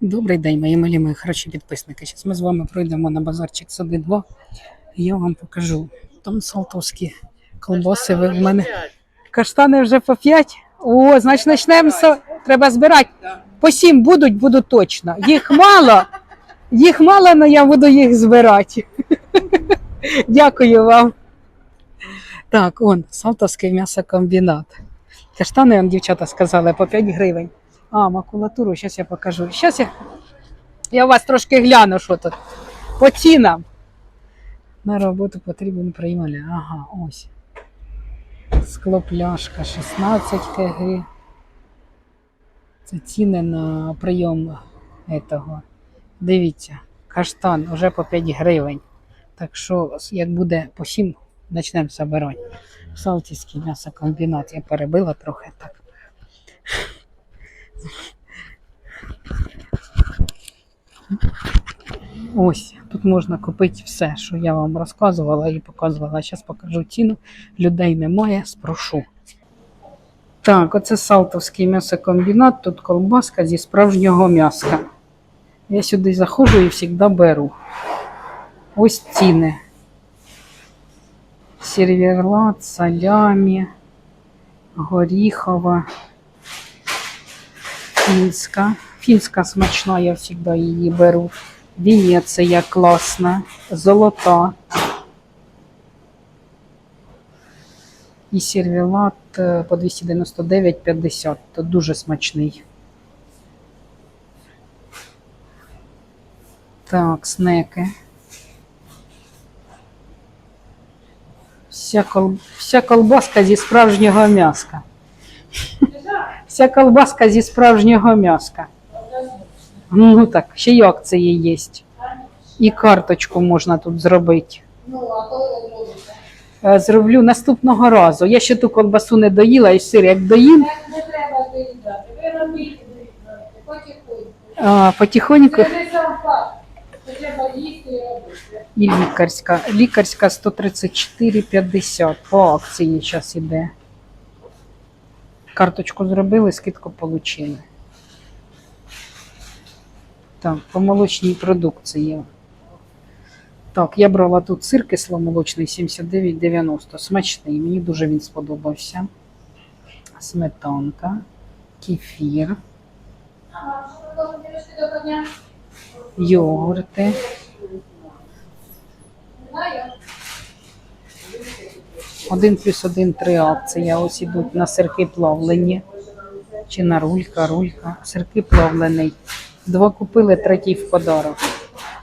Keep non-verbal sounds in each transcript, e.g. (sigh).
Добрий день, мої милі, мої хороші підписники. Зараз ми з вами пройдемо на базарчик Сади 2. І я вам покажу. Там салтовські колбаси ви в мене. Каштани вже по 5. О, значить почнемо. Треба збирати. По 7 будуть, буду точно. Їх мало. Їх мало, але я буду їх збирати. (laughs) Дякую вам. Так, он, Салтовський м'ясокомбінат. Каштани, дівчата сказали, по 5 гривень. А, макулатуру, зараз я покажу. Зараз я, я вас трошки гляну, що тут. По цінам. На роботу потрібен приймали. Ага, ось. Склопляшка 16 кг. Це ціни на прийом этого. Дивіться, каштан вже по 5 гривень. Так що, як буде по 7, почнемо забирати. Салтівський м'ясокомбінат я перебила трохи так. Ось тут можна купити все, що я вам розказувала і показувала. Зараз покажу ціну. Людей немає, спрошу. Так, оце Салтовський м'ясокомбінат. Тут колбаска зі справжнього м'яска. Я сюди заходжу і завжди беру. Ось ціни. Серверлат, салямі, горіхова, фінська. Фінська смачна, я завжди її беру. Венеція класна, золота. І сервелат е, по 299,50. То дуже смачний. Так, снеки. Вся, кол... Вся колбаска зі справжнього м'яска. Вся колбаска зі справжнього м'яска. Ну так, ще й акції є. І карточку можна тут зробити. Е, Зроблю наступного разу. Я ще ту колбасу не доїла і сир як доїм, не треба доїдати, ви робіть потихоньку. потихоньку. І лікарська. Лікарська 134,50. По акції зараз іде. Карточку зробили, скидку отримали. Так, по молочній продукції. Так, я брала тут сир кисломолочний 79,90. Смачний, мені дуже він сподобався. Сметанка, кефір, йогурти. Не знаю. Один плюс один три акції. Ось ідуть на сирки плавлені. Чи на рулька, рулька. Сирки плавлений. Два купили, третій в подарок.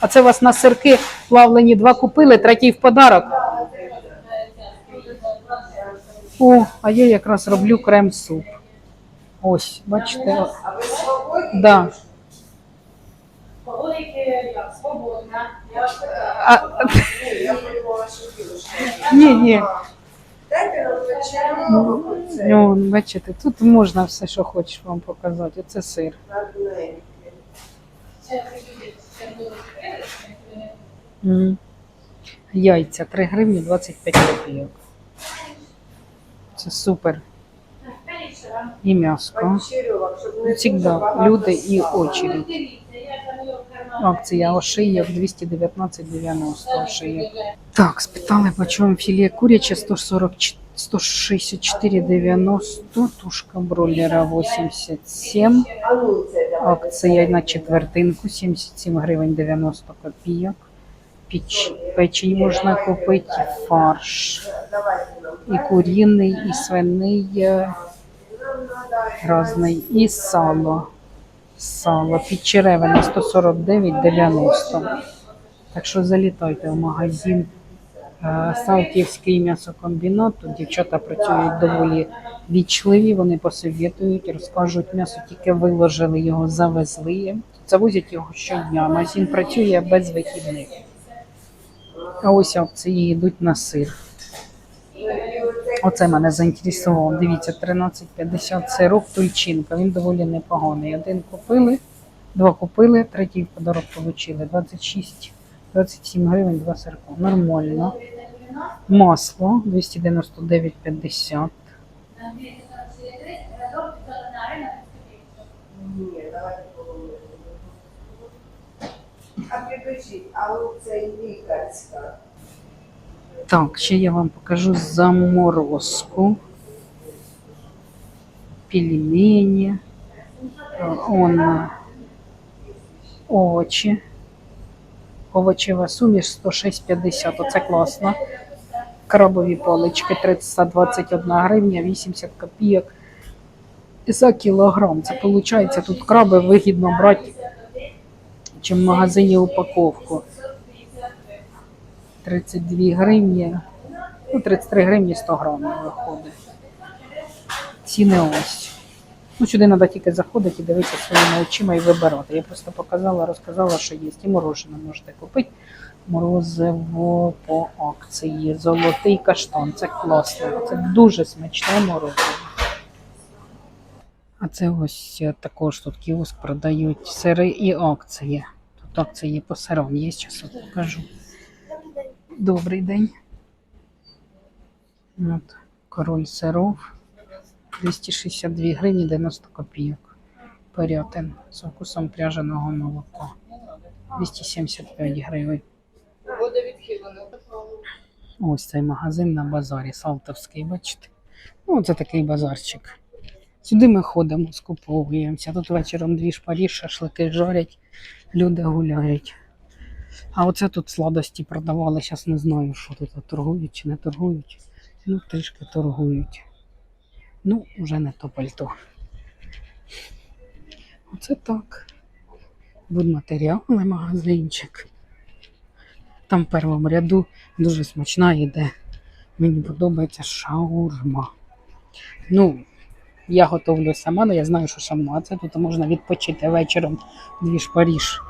А це у вас на сирки плавлені два купили, третій в подарок. О, а я якраз роблю крем-суп. Ось, бачите. Да. Свободна. (laughs) Ні, ні. Ну, бачите, тут можна все, що хочеш вам показати. Оце сир. Яйця 3 гривні 25 копійок. Це супер. І м'яско. Всегда люди і очередь. Акція ошийок 219,90 ошийок. Так, спитали, по чому філе куряче 140, 164,90, тушка бройлера 87, акція на четвертинку 77 гривень 90 копійок. Піч, печень можна купити, фарш, і куріний, і свиний різний, і сало. Сало підчеревина 149,90. Так що залітайте в магазин е, Салтівський м'ясокомбінат. Тут дівчата працюють доволі вічливі, вони посовітують, розкажуть, м'ясо тільки виложили, його завезли. Завозять його щодня. Магазин працює без вихідних. А ось акції йдуть на сир. Оце мене заінтересувало. Дивіться, 13,50 сирок тульчинка. Він доволі непоганий. Один купили, два купили, третій в подарок отримали. 26, 27 гривень, два сирка. Нормально. Масло 299,50. А підождіть, а оце лікарська. Так, ще я вам покажу заморозку. Пельмені. Он овочі. Овочева суміш 106,50. Оце класно. Крабові палички 321 гривня, 80 копійок за кілограм. Це виходить, тут краби вигідно брати, чим в магазині упаковку. 32 гривні, ну 33 гривні 100 грамів виходить. Ціни ось. Ну, сюди треба тільки заходити і дивитися своїми очима і вибирати. Я просто показала, розказала, що є. І морожене можете купити. Морозиво по акції. Золотий каштан. Це класно. Це дуже смачне морозиво. А це ось е, також тут кіоск продають сири і акції. Тут акції по сирам є, зараз покажу. Добрий день. От, король сиров. 262 гривні 90 копійок. Порятин з вкусом пряженого молока. 275 гривень. Ось цей магазин на базарі Салтовський, бачите? Ну, це такий базарчик. Сюди ми ходимо, скуповуємося. Тут вечором дві шпарі, шашлики жарять, люди гуляють. А оце тут сладості продавали, зараз не знаю, що тут торгують чи не торгують. Ну, трішки торгують. Ну, вже не то пальто. Оце так. Будматеріали магазинчик. Там в першому ряду дуже смачна йде. Мені подобається шаурма. Ну, я готовлю сама, але я знаю, що шаурма це тут можна відпочити вечором дві ж Паріж.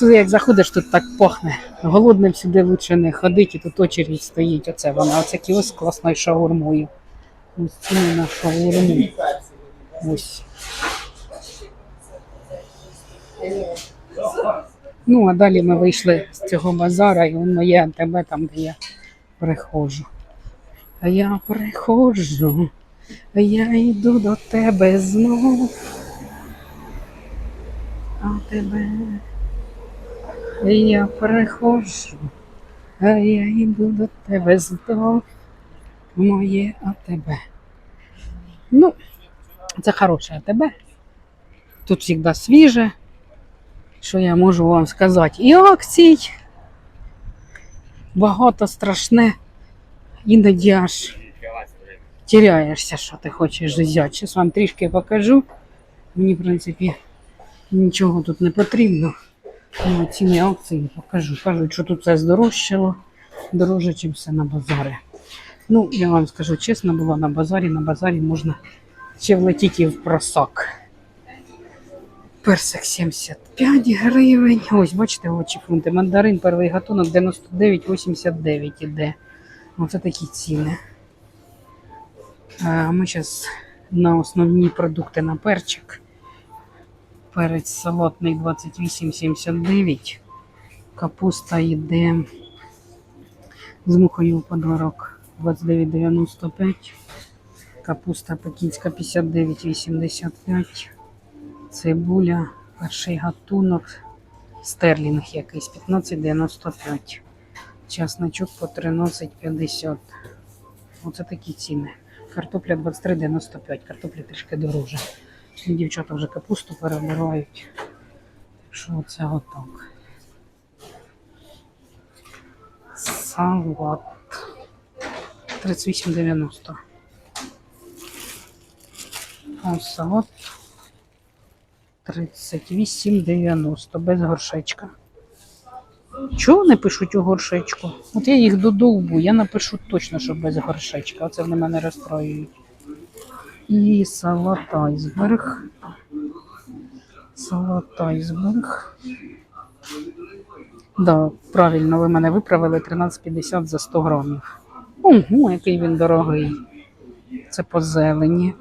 Тут як заходиш, тут так пахне. Голодним сюди лучше не ходити, тут очередь стоїть. Оце вона. Оце кіоск класною шаурмою. Ось ціни на шаурму. Ось. Ну, а далі ми вийшли з цього базара, і воно є АТБ там, де я приходжу. А я приходжу, а я йду до тебе знов. А тебе. Я приходжу, а я йду до тебе знов. Моє АТБ. Ну, це хороше АТБ. Тут завжди свіже. Що я можу вам сказати? І акцій багато страшне. Іноді аж теряєшся, що ти хочеш взяти. Зараз вам трішки покажу. Мені, в принципі, нічого тут не потрібно. Ну, ціні акції покажу. Кажуть, що тут все здорожчало, дороже, ніж все на базарі. Ну, я вам скажу чесно, була на базарі. На базарі можна ще влетіти в просак. Персик 75 гривень. Ось, бачите, очі фунти. Мандарин перший гатунок 99,89 іде. Оце такі ціни. А ми зараз на основні продукти на перчик. Перець салатний 28,79. Капуста йде з мухою у подарок 29,95. Капуста пекінська 59,85. Цибуля, перший гатунок, стерлінг якийсь 15,95. Часничок по 13,50. Оце такі ціни. Картопля 23,95. Картопля трішки дороже. І Дівчата вже капусту перебирають. Так що це отак. Салат. 38,90. Ось салат. 38,90 без горшечка. Чого не пишуть у горшечку? От я їх додовбу, я напишу точно, що без горшечка. Оце вони мене розстроюють. І салат айсберг. Салат айсберг. Да, правильно, ви мене виправили 13,50 за 100 грамів. Ого, який він дорогий. Це по зелені.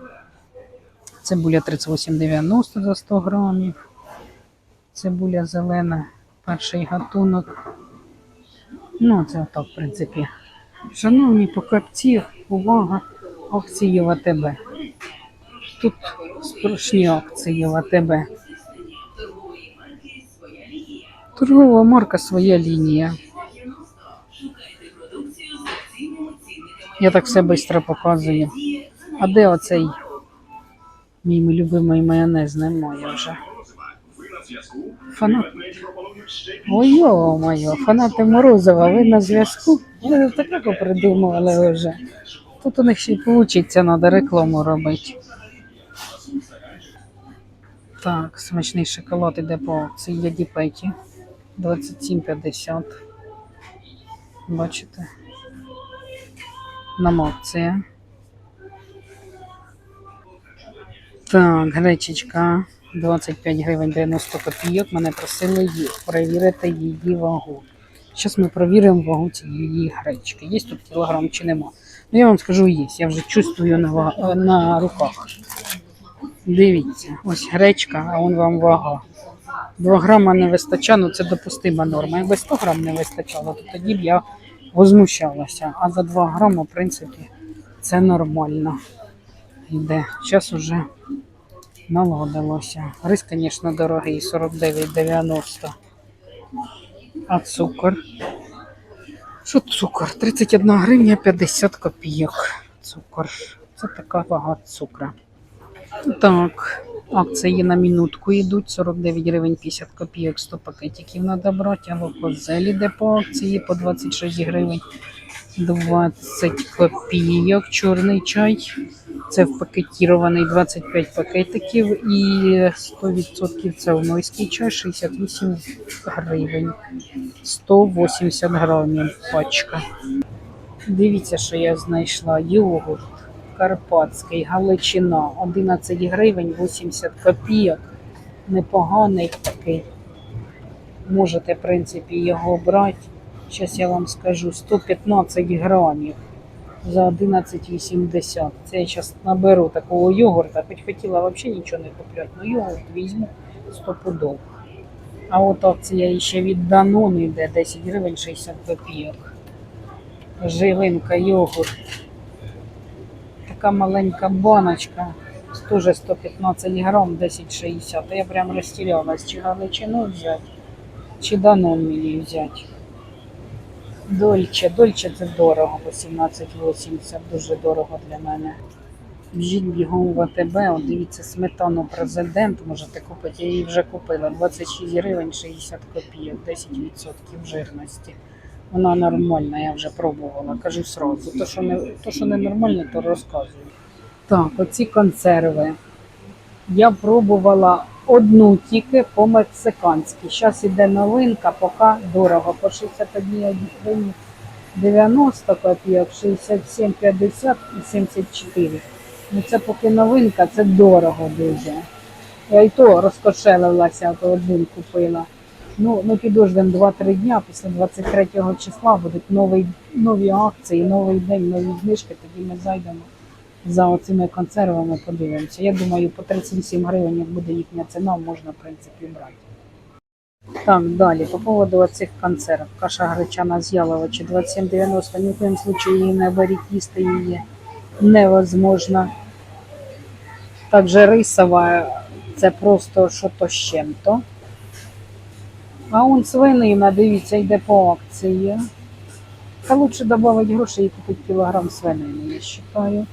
Цибуля 38,90 за 100 грамів. Цибуля зелена, перший гатунок. Ну, це так, в принципі. Шановні покупці, увага, акції в АТБ. Тут страшні акції в АТБ. Торгова марка своя лінія. Я так все швидко показую. А де оцей мій любимий майонез немає вже? Фанат. Ой, йо-моє, фанати Морозова, ви на зв'язку? Ви таке придумували вже. Тут у них ще й получиться, треба рекламу робити. Так, смачний шоколад іде по акції Яді Петі. 27,50. Бачите? Нам. Так, гречечка 25 гривень 90 копійок. Мене просили її перевірити її вагу. Зараз ми перевіримо вагу цієї гречки. Є тут кілограм чи нема. Ну я вам скажу, є. Я вже чувствую на, на руках. Дивіться, ось гречка, а он вам вага. 2 грама не вистачає, ну це допустима норма. Якби 100 грам не вистачало, то тоді б я возмущалася. А за 2 грама, в принципі, це нормально. Йде. Зараз уже наладилося. Рис, звісно, дорогий, 49,90. А цукор? Що цукор? 31 гривня 50 копійок. Цукор. Це така вага цукра. Так, акції на минутку йдуть. 49 гривень 50 копійок, 100 пакетиків треба брати. А локозель іде по акції по 26 гривень 20 копійок. Чорний чай. Це впакетірований 25 пакетиків і 100% це унойський чай 68 гривень. 180 грамів пачка. Дивіться, що я знайшла. Йогурт карпатський, галичина 11 гривень 80 копійок. Непоганий такий. Можете, в принципі, його брати. Зараз я вам скажу 115 грамів за 11,80. Це я зараз наберу такого йогурта. Хоч хотіла взагалі нічого не купляти, але йогурт візьму 100 пудов. А от акція ще від Danone йде 10 гривень 60 копійок. Жилинка йогурт. Така маленька баночка. Теж 115 грам, 10,60. Я прям розтірялась, чи галичину взяти, чи Danone мені взяти. Дольче, дольче це дорого, 18,80, дуже дорого для мене. Біжіть бігом в АТБ, от дивіться, сметану президент можете купити. Я її вже купила. 26 гривень 60 копійок, 10% жирності. Вона нормальна, я вже пробувала, кажу сразу. То, що не, то, що не нормально, то розказую. Так, оці консерви. Я пробувала одну тільки по-мексиканськи. Зараз іде новинка, поки дорого. По 61 гривні 90 копійок, 67, 50 і 74. Ну це поки новинка, це дорого дуже. Я і то розкошелилася, то один купила. Ну, ну підождемо 2-3 дня, після 23 числа будуть нові, нові акції, новий день, нові знижки, тоді ми зайдемо за оцими консервами, подивимося. Я думаю, по 37 гривень, як буде їхня ціна, можна, в принципі, брати. Так, далі, по поводу оцих консерв. Каша гречана з яловичі 27,90. Ні в коєму случаю її не беріть, їсти її невозможно. Також рисова, це просто що то з чим-то. А он свинина, дивіться, йде по акції. Та лучше додати грошей і купити кілограм свинини, я вважаю.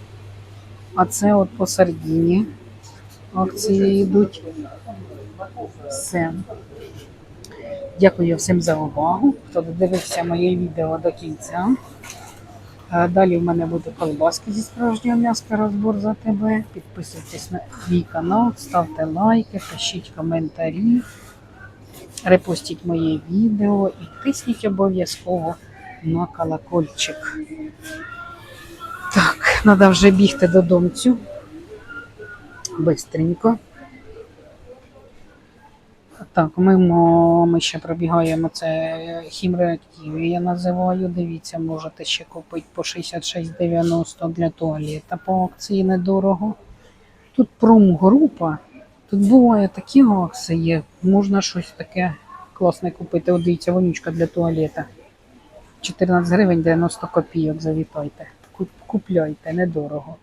А це от по сардіні. Акції йдуть. Все. Дякую всім за увагу, хто додивився моє відео до кінця. Е, Далі в мене буде колбаски зі справжнього м'яска розбор за тебе. Підписуйтесь на мій канал, ставте лайки, пишіть коментарі, репостіть моє відео і тисніть обов'язково на колокольчик. Так, треба вже бігти додому. Бистренько. Так, ми, ми ще пробігаємо це хімреактив. Я називаю. Дивіться, можете ще купити по 66,90 для туалета по акції недорого. Тут промгрупа. Тут буває такі акції, можна щось таке класне купити. От дивіться, вонючка для туалета. 14 гривень 90 копійок, завітайте. Купляйте, недорого.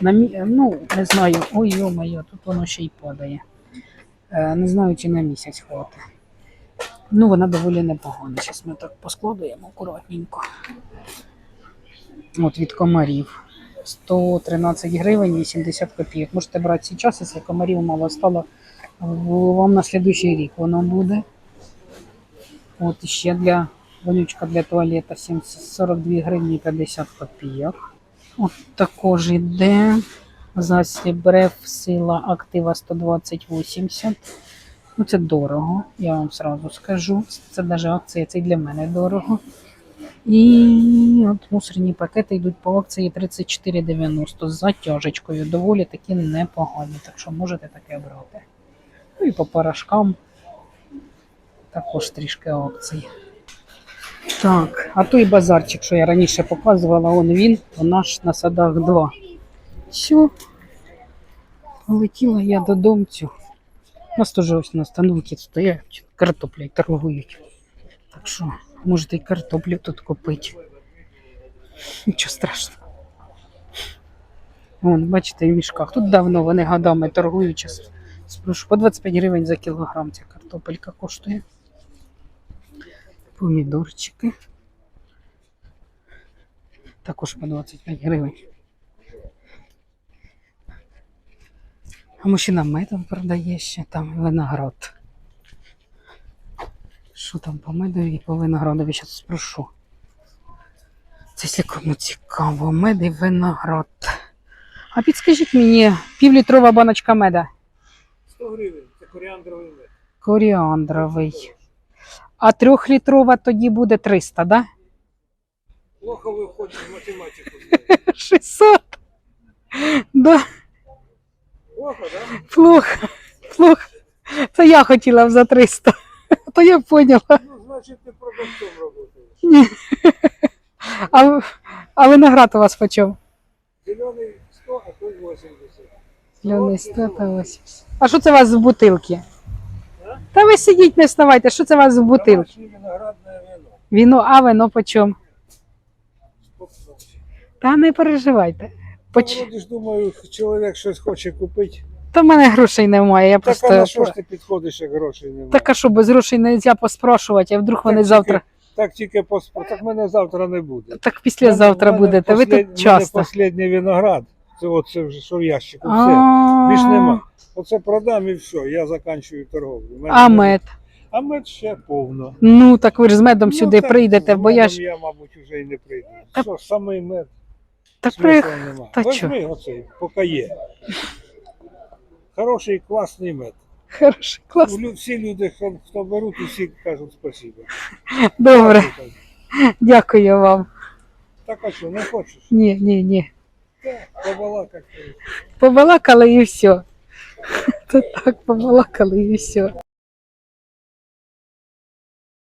На мі... Ну, не знаю, ой йо-моє, тут воно ще й падає. Е, Не знаю, чи на місяць хватить. Ну, вона доволі непогана. Зараз ми так поскладуємо акуратненько. От від комарів. 113 гривень 80 копійок. Можете брати зараз, якщо комарів мало стало. Вам на слідуючий рік воно буде. От ще для вонючка для туалета 70 42 гривні 50 копійок. От також іде засіб Реф сила актива 120-80. Ну, це дорого, я вам сразу скажу. Це навіть акція, це і для мене дорого. І от мусорні пакети йдуть по акції 34,90 з затяжечкою. Доволі таки непогані, так що можете таке брати. Ну і по порошкам також трішки акцій. Так, а той базарчик, що я раніше показувала, он він, у нас на садах 2. Все. Полетіла я додомцю. У нас теж ось на становці стоять, картоплею торгують. Так що можете і картоплю тут купити. Нічого страшного. Вон, бачите, в мішках. Тут давно вони годами торгують. Спрошу, по 25 гривень за кілограм ця картопелька коштує. Помідорчики. Також по 25 гривень. А мужчина медом продає ще там виноград. Що там по і по виноградові? Зараз спрошу. Це якщо кому цікаво, мед і виноград. А підскажіть мені, півлітрова баночка меда. 100 гривень, це коріандровий мед. Коріандровий. А трьохлітрова тоді буде 300, да? Плохо виходить з математику. 600. (laughs) Да, Плохо, да? плохо. Плохо. Це я хотіла б за 300. (laughs) То я поняла. Ну, значить, ти продавцом працюєш. (laughs) А, а виноград у вас почем? Зелений 100, а той 80. Зелений 100 та 80. А що це у вас в бутилці? Та ви сидіть, не вставайте, що це у вас в бутилці? Домашнє виноградне вино. Віно, а вино почем? Та не переживайте. Поч... Вроді ж думаю, чоловік щось хоче купити. Та в мене грошей немає, я Так, а просто. на що ж ти підходиш, як грошей немає? Так а що, без грошей не можна поспрашувати, а вдруг вони Так завтра. Так тільки поспо... Так мене завтра не буде. Так післязавтра Мене- будете. Ви тут часто. Мене останній виноград. Це от це вже що в ящику. Все. Більш нема. Оце продам і все, я заканчую торговлю. А мед. А мед ще повно. Ну, так ви ж з медом Ну, сюди прийдете, бо я ж. Я, мабуть, вже і не прийду. Що ж, самий мед, Так при... та Возьми оцей, поки є. Хороший, класний мед. Хороший, класний. Лю- Всі люди, хто, беруть, усі кажуть спасибо. Добре, дякую вам. Так а що, не хочеш? Ні, ні, ні. Так, побалакати. Побалакали і все. (laughs) То так, побалакали і все.